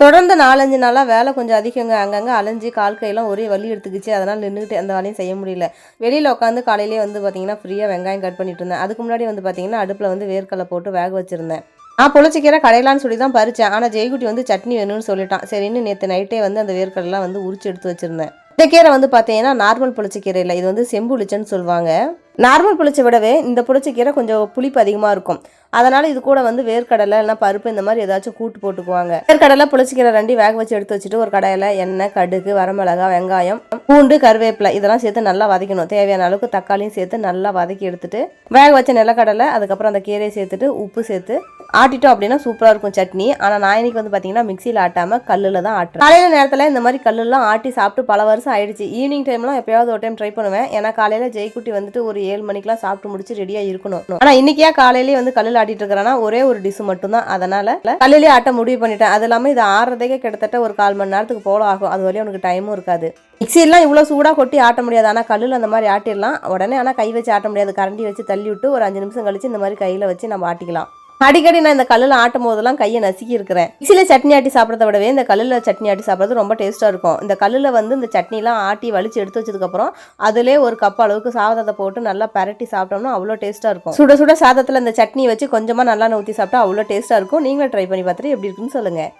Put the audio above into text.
தொடர்ந்து நாலஞ்சு நாளாக வேலை கொஞ்சம் அதிகங்க. அங்கங்கே அலைஞ்சு கால் கையெல்லாம் ஒரே வலி எடுத்துக்கிச்சு. அதனால் நின்றுக்கிட்டு எந்த வேலையும் செய்ய முடியல. வெளியில் உட்காந்து காலையிலேயே வந்து பார்த்தீங்கன்னா ஃப்ரீயாக வெங்காயம் கட் பண்ணிட்டு இருந்தேன். அதுக்கு முன்னாடி வந்து பார்த்தீங்கன்னா அடுப்பில் வந்து வேர்க்கடலை போட்டு வேக வச்சுருந்தேன். நான் புளிச்சிக்கீரை கடையிலான்னு சொல்லி தான் பறித்தேன் ஆனால் ஜெய்குட்டி வந்து சட்னி வேணும்னு சொல்லிட்டான். சரின்னு நேற்று நைட்டே வந்து அந்த வேர்க்கடலாம் வந்து உரிச்சு எடுத்து வச்சுருந்தேன். இந்த கீரை வந்து பார்த்தீங்கன்னா நார்மல் புளிச்சக்கீரை இல்லை. இது வந்து செம்புளிச்சன்னு சொல்லுவாங்க. நார்மல் புளிச்சை விடவே இந்த புளிச்சக்கீரை கொஞ்சம் புளிப்பு அதிகமாக இருக்கும். அதனால் இது கூட வந்து வேர்க்கடலை இல்லைனா பருப்பு இந்த மாதிரி ஏதாச்சும் கூட்டு போட்டுக்குவாங்க. வேர்க்கடலை புளிச்சிக்கீரை ரெண்டி வேக வச்சு எடுத்து வச்சுட்டு ஒரு கடையில் எண்ணெய் கடுகு வரமிளகா வெங்காயம் பூண்டு கருவேப்பிலை இதெல்லாம் சேர்த்து நல்லா வதக்கணும். தேவையான அளவுக்கு தக்காளியும் சேர்த்து நல்லா வதக்கி எடுத்துட்டு வேக வச்ச நிலக்கடலை அதுக்கப்புறம் அந்த கீரையை சேர்த்துட்டு உப்பு சேர்த்து ஆட்டிட்டோம் அப்படின்னா சூப்பராக இருக்கும் சட்னி. ஆனால் நான் இன்னைக்கு வந்து பார்த்தீங்கன்னா மிக்சியில் ஆட்டாமல் கல்லில் தான் ஆட்டுறேன். காலையில் நேரத்தில் இந்த மாதிரி கல்லுலாம் ஆட்டி சாப்பிட்டு பல வருஷம் ஆயிடுச்சு. ஈவினிங் டைம்லாம் எப்பயாவது ஒரு டைம் ட்ரை பண்ணுவேன். ஏன்னா காலையில் ஜெய்குட்டி வந்துட்டு ஒரு ஏழு மணிக்கெலாம் சாப்பிட்டு முடிச்சு ரெடியாக இருக்கணும். ஆனால் இன்னைக்கே காலையிலேயே வந்து கல்லில் ஆட்டிட்டு இருக்கிறேன்னா ஒரே ஒரு டிஷ் மட்டும்தான். அதனால கல்லிலே ஆட்ட முடிவு பண்ணிட்டேன். அது இல்லாமல் இது ஆடுறதுக்கே கிட்டத்தட்ட ஒரு கால் மணி நேரத்துக்கு போல ஆகும். அது வரையும் உனக்கு டைமும் இருக்காது. மிக்சியெல்லாம் இவ்வளோ சூடாக கொட்டி ஆட்ட முடியாது. ஆனால் கல்லில் அந்த மாதிரி ஆட்டிடலாம். உடனே ஆனால் கை வச்சு ஆட்ட முடியாது. கரண்டி வச்சு தள்ளி விட்டு ஒரு அஞ்சு நிமிஷம் கழிச்சு இந்த மாதிரி கையில் வச்சு நம்ம ஆட்டிக்கலாம். அடிக்கடி நான் இந்த கல்லில் ஆட்டும் போதெல்லாம் கையை நசுக்கி இருக்கிறேன் மிக்சியில் சட்னி ஆட்டி சாப்பிட்றத விடவே இந்த கல்லில் சட்னி ஆட்டி சாப்பிட்றது ரொம்ப டேஸ்ட்டாக இருக்கும். இந்த கல்லில் வந்து இந்த சட்னிலாம் ஆட்டி வலிச்சு எடுத்து வச்சதுக்கப்புறம் அதிலே ஒரு கப் அளவுக்கு சாதத்தை போட்டு நல்லா பரட்டி சாப்பிட்டோம்னா அவ்வளோ டேஸ்ட்டாக இருக்கும். சுட சுட சாதத்தில் இந்த சட்னி வச்சு கொஞ்சமாக நல்லா ஊற்றி சாப்பிட்டா அவ்வளோ டேஸ்ட்டாக இருக்கும். நீங்களும் ட்ரை பண்ணி பார்த்துட்டு எப்படி இருக்குன்னு சொல்லுங்கள்